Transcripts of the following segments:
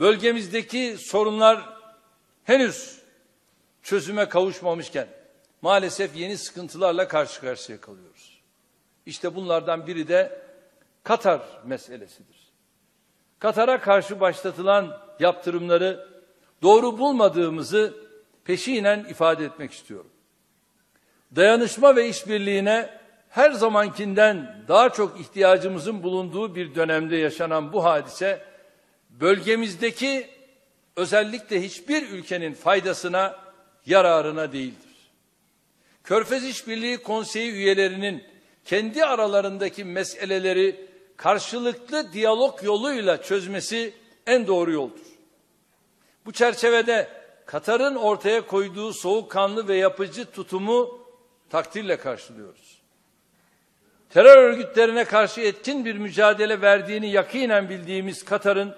bölgemizdeki sorunlar henüz çözüme kavuşmamışken maalesef yeni sıkıntılarla karşı karşıya kalıyoruz. İşte bunlardan biri de Katar meselesidir. Katar'a karşı başlatılan yaptırımları doğru bulmadığımızı peşinen ifade etmek istiyorum. Dayanışma ve işbirliğine her zamankinden daha çok ihtiyacımızın bulunduğu bir dönemde yaşanan bu hadise bölgemizdeki özellikle hiçbir ülkenin faydasına, yararına değildir. Körfez İşbirliği Konseyi üyelerinin kendi aralarındaki meseleleri karşılıklı diyalog yoluyla çözmesi en doğru yoldur. Bu çerçevede Katar'ın ortaya koyduğu soğukkanlı ve yapıcı tutumu takdirle karşılıyoruz. Terör örgütlerine karşı etkin bir mücadele verdiğini yakinen bildiğimiz Katar'ın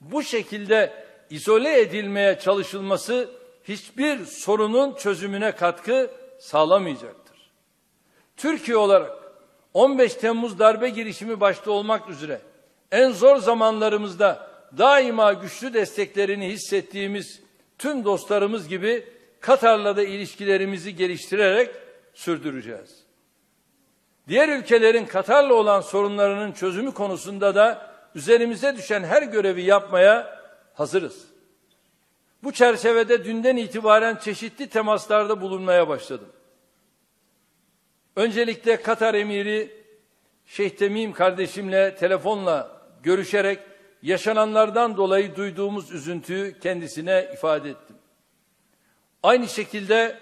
bu şekilde izole edilmeye çalışılması hiçbir sorunun çözümüne katkı sağlamayacaktır. Türkiye olarak 15 Temmuz darbe girişimi başta olmak üzere en zor zamanlarımızda daima güçlü desteklerini hissettiğimiz tüm dostlarımız gibi Katar'la da ilişkilerimizi geliştirerek sürdüreceğiz. Diğer ülkelerin Katar'la olan sorunlarının çözümü konusunda da üzerimize düşen her görevi yapmaya hazırız. Bu çerçevede dünden itibaren çeşitli temaslarda bulunmaya başladım. Öncelikle Katar emiri Şeyh Temim kardeşimle telefonla görüşerek yaşananlardan dolayı duyduğumuz üzüntüyü kendisine ifade ettim. Aynı şekilde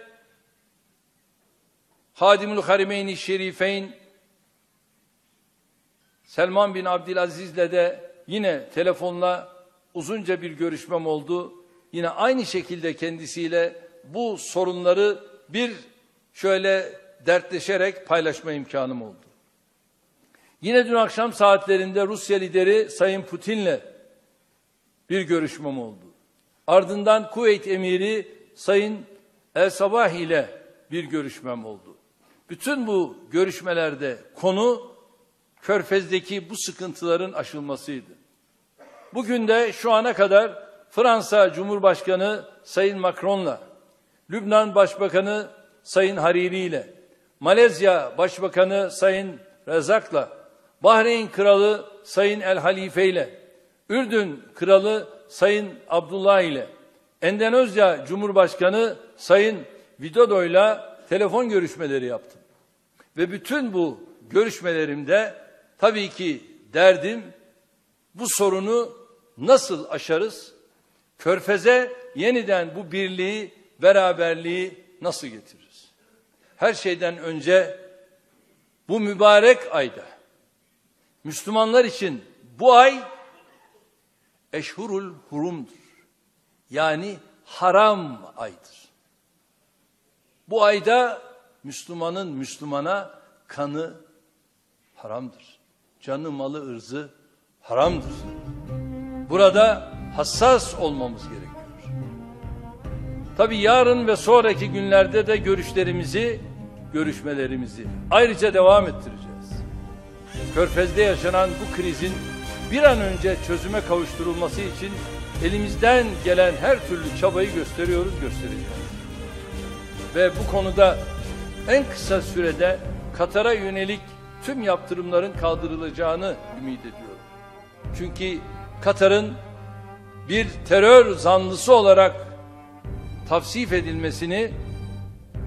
Hadimül Harimeyn-i Şerifeyn Selman bin Abdülaziz'le de yine telefonla uzunca bir görüşmem oldu. Yine aynı şekilde kendisiyle bu sorunları bir şöyle dertleşerek paylaşma imkanım oldu. Yine dün akşam saatlerinde Rusya lideri Sayın Putin'le bir görüşmem oldu. Ardından Kuveyt emiri Sayın El Sabah ile bir görüşmem oldu. Bütün bu görüşmelerde konu Körfez'deki bu sıkıntıların aşılmasıydı. Bugün de şu ana kadar Fransa Cumhurbaşkanı Sayın Macron'la, Lübnan Başbakanı Sayın Hariri ile, Malezya Başbakanı Sayın Rezak'la, Bahreyn Kralı Sayın El Halife ile, Ürdün Kralı Sayın Abdullah ile, Endonezya Cumhurbaşkanı Sayın Widodo ile telefon görüşmeleri yaptım. Ve bütün bu görüşmelerimde tabii ki derdim bu sorunu nasıl aşarız? Körfez'e yeniden bu birliği, beraberliği nasıl getiririz? Her şeyden önce bu mübarek ayda Müslümanlar için bu ay eşhurul hurumdur. Yani haram aydır. Bu ayda Müslümanın Müslümana kanı haramdır. Canı, malı, ırzı haramdır. Burada hassas olmamız gerekiyor. Tabi yarın ve sonraki günlerde de görüşlerimizi, görüşmelerimizi ayrıca devam ettireceğiz. Körfez'de yaşanan bu krizin bir an önce çözüme kavuşturulması için elimizden gelen her türlü çabayı gösteriyoruz, göstereceğiz. Ve bu konuda en kısa sürede Katar'a yönelik tüm yaptırımların kaldırılacağını ümit ediyorum. Çünkü Katar'ın bir terör zanlısı olarak tavsif edilmesini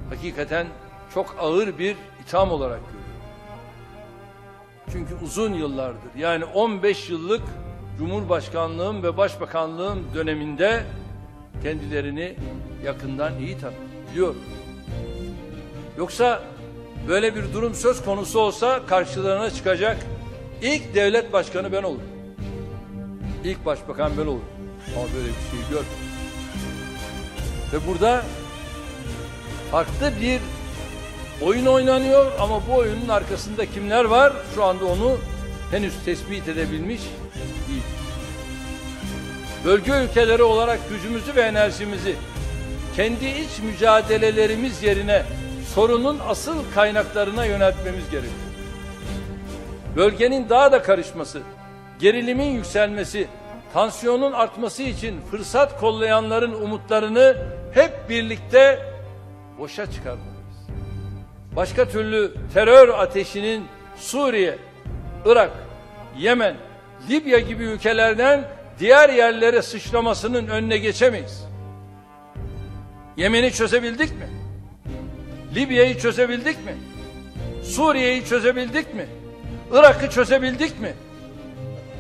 hakikaten çok ağır bir itham olarak görüyorum. Çünkü uzun yıllardır yani 15 yıllık Cumhurbaşkanlığım ve Başbakanlığım döneminde kendilerini yakından iyi tanıyorum. Yoksa böyle bir durum söz konusu olsa karşılarına çıkacak ilk devlet başkanı ben olurum. İlk başbakan ben olurum. Ama böyle bir şey gör. Ve burada farklı bir oyun oynanıyor ama bu oyunun arkasında kimler var? Şu anda onu henüz tespit edebilmiş değil. Bölge ülkeleri olarak gücümüzü ve enerjimizi kendi iç mücadelelerimiz yerine sorunun asıl kaynaklarına yöneltmemiz gerekiyor. Bölgenin daha da karışması, gerilimin yükselmesi, tansiyonun artması için fırsat kollayanların umutlarını hep birlikte boşa çıkarmalıyız. Başka türlü terör ateşinin Suriye, Irak, Yemen, Libya gibi ülkelerden diğer yerlere sıçramasının önüne geçemeyiz. Yemen'i çözebildik mi? Libya'yı çözebildik mi? Suriye'yi çözebildik mi? Irak'ı çözebildik mi?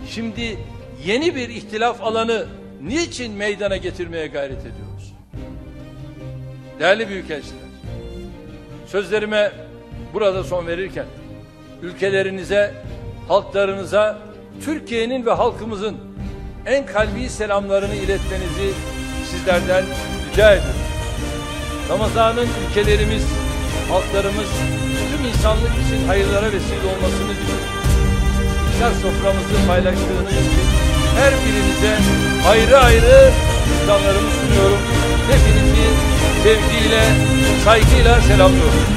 Şimdi yeni bir ihtilaf alanı niçin meydana getirmeye gayret ediyoruz? Değerli büyükelçiler, sözlerime burada son verirken ülkelerinize, halklarınıza, Türkiye'nin ve halkımızın en kalbi selamlarını iletmenizi sizlerden rica ediyorum. Ramazan'ın ülkelerimiz, halklarımız, tüm insanlık için hayırlara vesile olmasını diliyorum. İftar soframızı paylaştığınız için her birinize ayrı ayrı ikramlarımı sunuyorum. Hepinizi sevgiyle, saygıyla selamlıyorum.